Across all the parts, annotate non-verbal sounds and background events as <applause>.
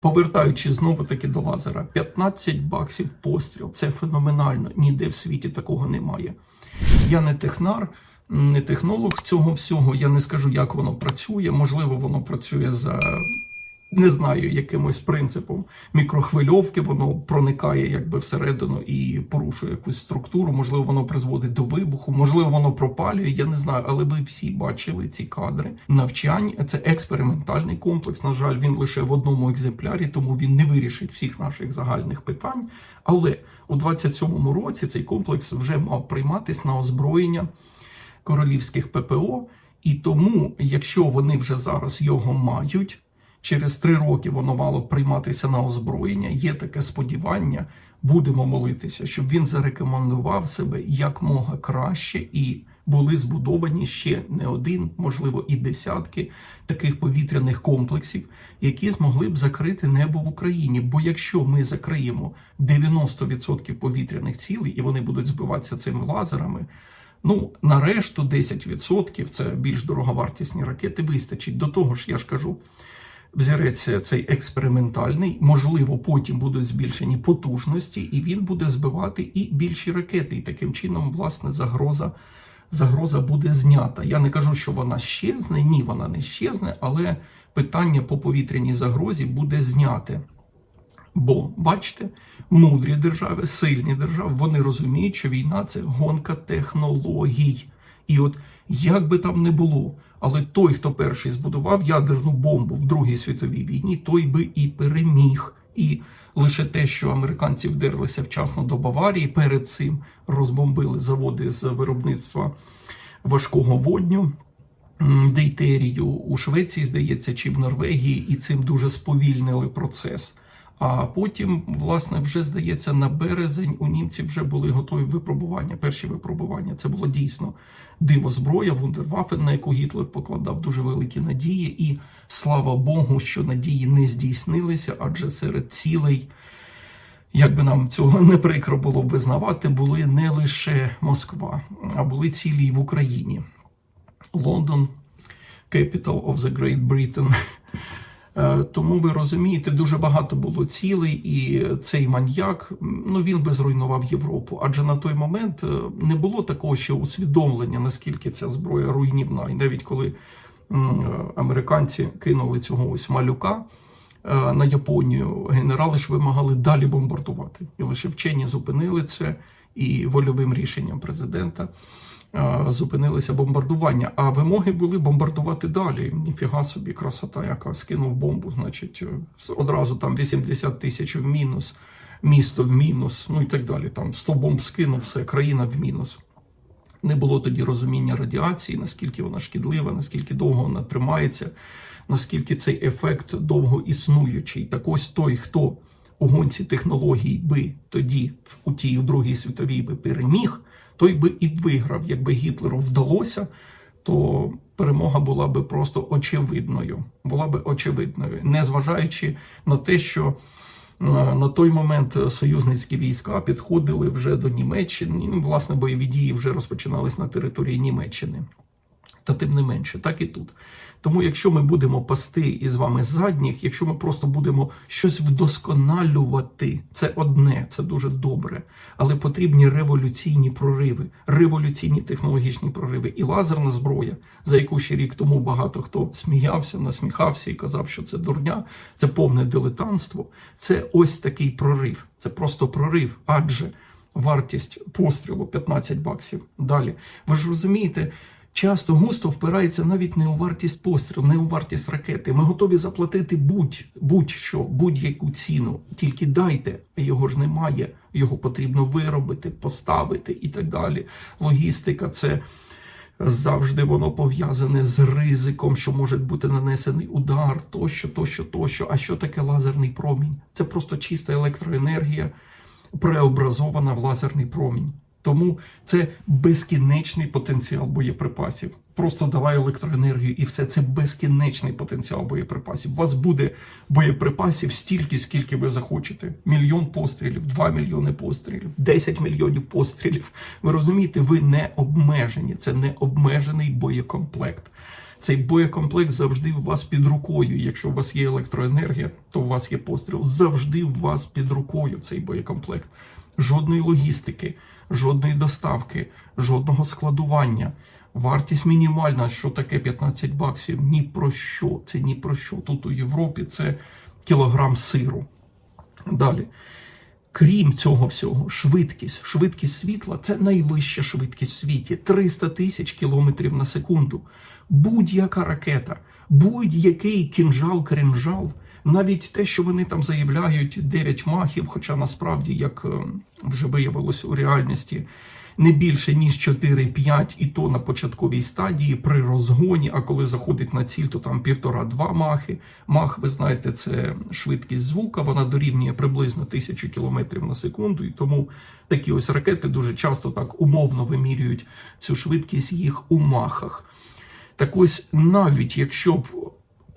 Повертаючись знову таки до лазера, 15 баксів постріл. Це феноменально. Ніде в світі такого немає. Я не технар, не технолог цього всього. Я не скажу, як воно працює. Можливо, воно працює за не знаю, якимось принципом мікрохвильовки, воно проникає якби всередину і порушує якусь структуру. Можливо, воно призводить до вибуху, можливо, воно пропалює. Я не знаю, але ви всі бачили ці кадри навчань. Це експериментальний комплекс. На жаль, він лише в одному екземплярі, тому він не вирішить всіх наших загальних питань. Але у 27-му році цей комплекс вже мав прийматись на озброєння королівських ППО. І тому, якщо вони вже зараз його мають, через три роки воно мало прийматися на озброєння. Є таке сподівання. Будемо молитися, щоб він зарекомендував себе якмога краще і були збудовані ще не один, можливо, і десятки таких повітряних комплексів, які змогли б закрити небо в Україні. Бо якщо ми закриємо 90% повітряних цілей і вони будуть збиватися цими лазерами. Ну, на решту 10% це більш дороговартісні ракети вистачить. До того ж, я ж кажу, взірець цей експериментальний, можливо, потім будуть збільшені потужності, і він буде збивати і більші ракети. І таким чином, власне, загроза, загроза буде знята. Я не кажу, що вона щезне, ні, вона не щезне, але питання по повітряній загрозі буде зняте. Бо, бачите, мудрі держави, сильні держави, вони розуміють, що війна це гонка технологій. І от як би там не було, але той, хто перший збудував ядерну бомбу в Другій світовій війні, той би і переміг. І лише те, що американці вдерлися вчасно до Баварії, перед цим розбомбили заводи з виробництва важкого водню. Дейтерію у Швеції, здається, чи в Норвегії, і цим дуже сповільнили процес. А потім, власне, вже здається, на березень у німців вже були готові випробування. Перші випробування. Це було дійсно диво зброя, вундервафен, на яку Гітлер покладав дуже великі надії. І слава Богу, що надії не здійснилися, адже серед цілей, як би нам цього не прикро було визнавати, були не лише Москва, а були цілі і в Україні. Лондон, capital of the Great Britain. Е, Тому ви розумієте, дуже багато було цілей, і цей маньяк ну він би зруйнував Європу. Адже на той момент е, не було такого ще усвідомлення, наскільки ця зброя руйнівна. І навіть коли е, американці кинули цього ось малюка на Японію, генерали ж вимагали далі бомбардувати. І лише вчені зупинили це і вольовим рішенням президента зупинилися бомбардування. А вимоги були бомбардувати далі. Ніфіга собі, красота, яка скинув бомбу. Значить, е, одразу там 80 тисяч в мінус, місто в мінус, ну і так далі. Там 100 бомб скинув, все, країна в мінус. Не було тоді розуміння радіації, наскільки вона шкідлива, наскільки довго вона тримається, наскільки цей ефект довго існуючий. Так ось той, хто у гонці технологій би тоді, у тій у Другій світовій би переміг, той би і виграв. Якби Гітлеру вдалося, то перемога була би просто очевидною. Була би очевидною, незважаючи на те, що е, на той момент союзницькі війська підходили вже до Німеччини. Ну, власне, бойові дії вже розпочинались на території Німеччини. Та тим не менше, так і тут. Тому, якщо ми будемо пасти із вами задніх, якщо ми просто будемо щось вдосконалювати, це одне, це дуже добре. Але потрібні революційні прориви, революційні технологічні прориви. І лазерна зброя, за яку ще рік тому багато хто сміявся, насміхався і казав, що це дурня, це повне дилетантство. Це ось такий прорив. Це просто прорив, адже вартість пострілу 15 баксів. Далі. Ви ж розумієте, часто густо впирається навіть не у вартість пострілу, не у вартість ракети. Ми готові заплатити будь, будь-що, будь-яку ціну. Тільки дайте, а його ж немає. Його потрібно виробити, поставити і так далі. Логістика це. Завжди воно пов'язане з ризиком, що може бути нанесений удар, тощо, тощо, тощо. А що таке лазерний промінь? Це просто чиста електроенергія, преобразована в лазерний промінь. Тому це безкінечний потенціал боєприпасів. Просто давай електроенергію і все. Це безкінечний потенціал боєприпасів. У вас буде боєприпасів стільки, скільки ви захочете. Мільйон пострілів, 2 мільйони пострілів, 10 мільйонів пострілів. Ви розумієте, ви не обмежені. Це не обмежений боєкомплект. Цей боєкомплект завжди у вас під рукою. Якщо у вас є електроенергія, то у вас є постріл. Завжди у вас під рукою цей боєкомплект. Жодної логістики, жодної доставки, жодного складування. Вартість мінімальна, що таке 15 баксів. Ні про що. Це ні про що. Тут у Європі це кілограм сиру. Далі. Крім цього всього, швидкість. Швидкість світла це найвища швидкість в світі 300 тисяч кілометрів на секунду. Будь-яка ракета, будь-який кінжал, кринжал, навіть те, що вони там заявляють 9 махів, хоча насправді, як е, вже виявилось у реальності, не більше ніж 4-5, і то на початковій стадії при розгоні. А коли заходить на ціль, то там півтора-два махи. Мах, ви знаєте, це швидкість звука. Вона дорівнює приблизно тисячу кілометрів на секунду. І тому такі ось ракети дуже часто так умовно вимірюють цю швидкість їх у махах. Так ось навіть якщо б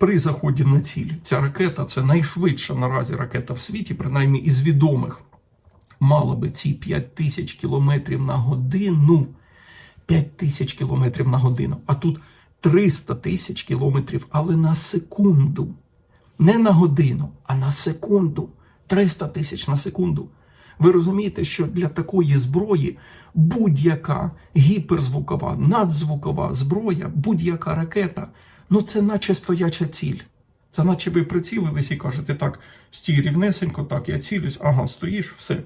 при заході на ціль ця ракета це найшвидша наразі ракета в світі, принаймні із відомих мала би ці 5 тисяч кілометрів на годину. 5 тисяч кілометрів на годину. А тут 300 тисяч кілометрів, але на секунду. Не на годину, а на секунду. 300 тисяч на секунду. Ви розумієте, що для такої зброї будь-яка гіперзвукова, надзвукова зброя, будь-яка ракета, ну це наче стояча ціль. Це наче ви прицілились і кажете, так, стій рівнесенько, так, я цілюсь, ага, стоїш, все,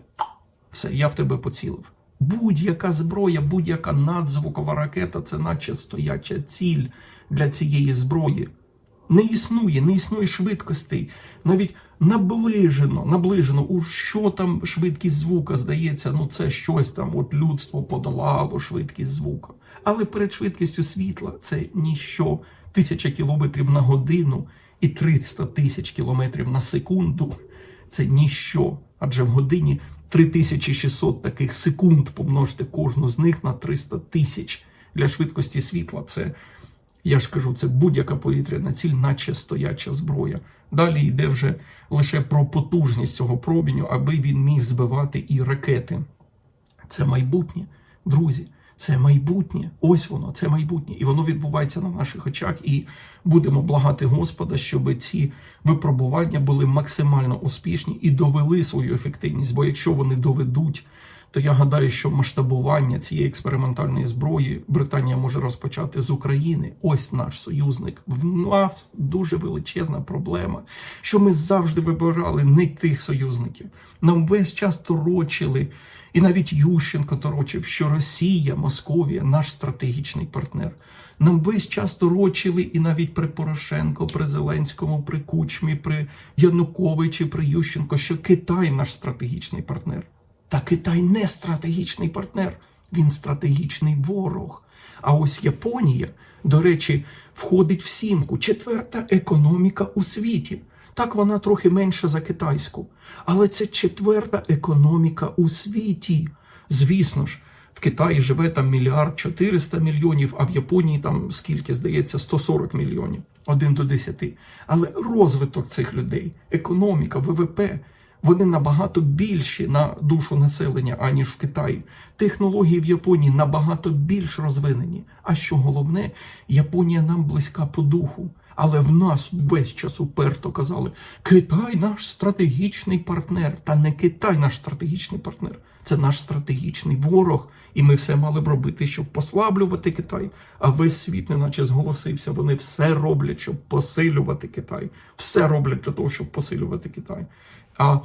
все, я в тебе поцілив. Будь-яка зброя, будь-яка надзвукова ракета це наче стояча ціль для цієї зброї. Не існує, не існує швидкостей. Навіть наближено, наближено, у що там швидкість звука здається, ну це щось там, от людство подолало швидкість звука. Але перед швидкістю світла це ніщо. Тисяча кілометрів на годину і 300 тисяч кілометрів на секунду це ніщо. Адже в годині 3600 таких секунд помножте кожну з них на 300 тисяч для швидкості світла. Це я ж кажу, це будь-яка повітряна ціль, наче стояча зброя. Далі йде вже лише про потужність цього проміню, аби він міг збивати і ракети. Це майбутнє, друзі. Це майбутнє. Ось воно, це майбутнє. І воно відбувається на наших очах. І будемо благати Господа, щоб ці випробування були максимально успішні і довели свою ефективність. Бо якщо вони доведуть, то я гадаю, що масштабування цієї експериментальної зброї Британія може розпочати з України. Ось наш союзник. В нас дуже величезна проблема, що ми завжди вибирали не тих союзників. Нам весь час торочили. І навіть Ющенко торочив, що Росія, Московія наш стратегічний партнер. Нам весь час торочили, і навіть при Порошенко, при Зеленському, при Кучмі, при Януковичі, при Ющенко, що Китай наш стратегічний партнер. Та Китай не стратегічний партнер, він стратегічний ворог. А ось Японія, до речі, входить в сімку, четверта економіка у світі. Так вона трохи менша за китайську, але це четверта економіка у світі. Звісно ж, в Китаї живе там мільярд 400 мільйонів, а в Японії там скільки здається 140 мільйонів, один до 10. Але розвиток цих людей, економіка, ВВП, вони набагато більші на душу населення, аніж в Китаї. Технології в Японії набагато більш розвинені. А що головне, Японія нам близька по духу. Але в нас весь час уперто казали, Китай наш стратегічний партнер. Та не Китай наш стратегічний партнер, це наш стратегічний ворог. І ми все мали б робити, щоб послаблювати Китай. А весь світ, неначе зголосився. Вони все роблять, щоб посилювати Китай. Все роблять для того, щоб посилювати Китай. А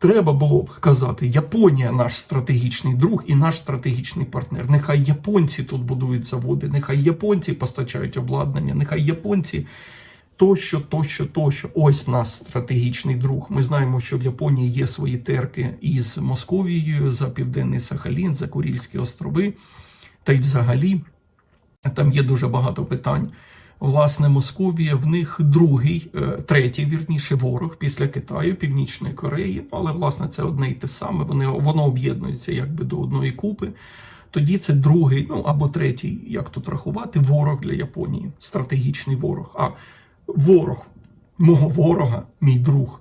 треба було б казати, Японія наш стратегічний друг і наш стратегічний партнер. Нехай японці тут будують заводи, нехай японці постачають обладнання, нехай японці тощо, тощо, тощо. Ось наш стратегічний друг. Ми знаємо, що в Японії є свої терки із Московією за Південний Сахалін, за Курільські острови. Та й взагалі там є дуже багато питань. Власне, Московія в них другий, е, третій, вірніше, ворог після Китаю, Північної Кореї. Але власне це одне й те саме. Вони воно об'єднується якби до одної купи. Тоді це другий, ну або третій, як тут рахувати, ворог для Японії, стратегічний ворог. А ворог мого ворога, мій друг.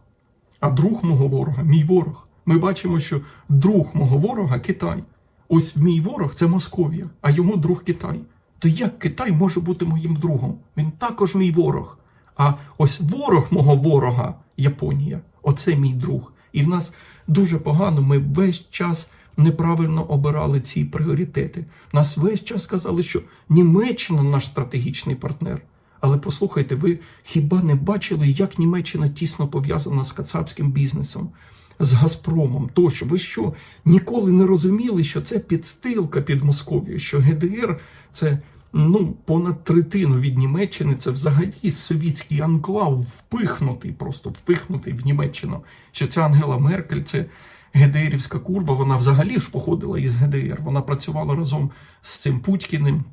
А друг мого ворога, мій ворог. Ми бачимо, що друг мого ворога Китай. Ось мій ворог це Московія, а йому друг Китай. То як Китай може бути моїм другом? Він також мій ворог. А ось ворог мого ворога Японія оце мій друг. І в нас дуже погано. Ми весь час неправильно обирали ці пріоритети. Нас весь час сказали, що Німеччина наш стратегічний партнер. Але послухайте, ви хіба не бачили, як Німеччина тісно пов'язана з кацапським бізнесом, з Газпромом? Тощо, ви що ніколи не розуміли, що це підстилка під Московію, що ГДР це ну понад третину від Німеччини, це взагалі совітський анклав, впихнутий, просто впихнутий в Німеччину. Що ця Ангела Меркель, це ГДРівська курва, вона взагалі ж походила із ГДР. Вона працювала разом з цим Путькіним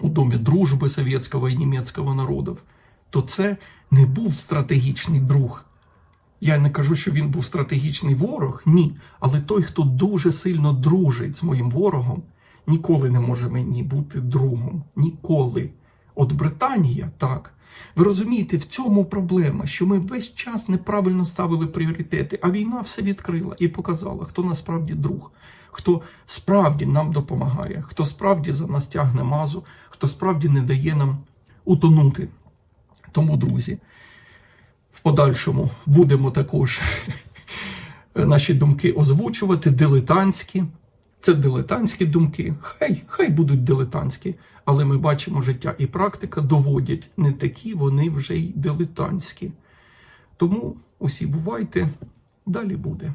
у домі дружби совєтського і німецького народів, то це не був стратегічний друг. Я не кажу, що він був стратегічний ворог, ні. Але той, хто дуже сильно дружить з моїм ворогом, ніколи не може мені бути другом. Ніколи. От Британія так. Ви розумієте, в цьому проблема, що ми весь час неправильно ставили пріоритети, а війна все відкрила і показала, хто насправді друг, хто справді нам допомагає, хто справді за нас тягне мазу, хто справді не дає нам утонути. Тому, друзі, в подальшому будемо також <laughs> наші думки озвучувати, дилетантські. Це дилетантські думки. Хай, хай будуть дилетантські, але ми бачимо життя і практика доводять не такі, вони вже й дилетантські. Тому усі бувайте, далі буде.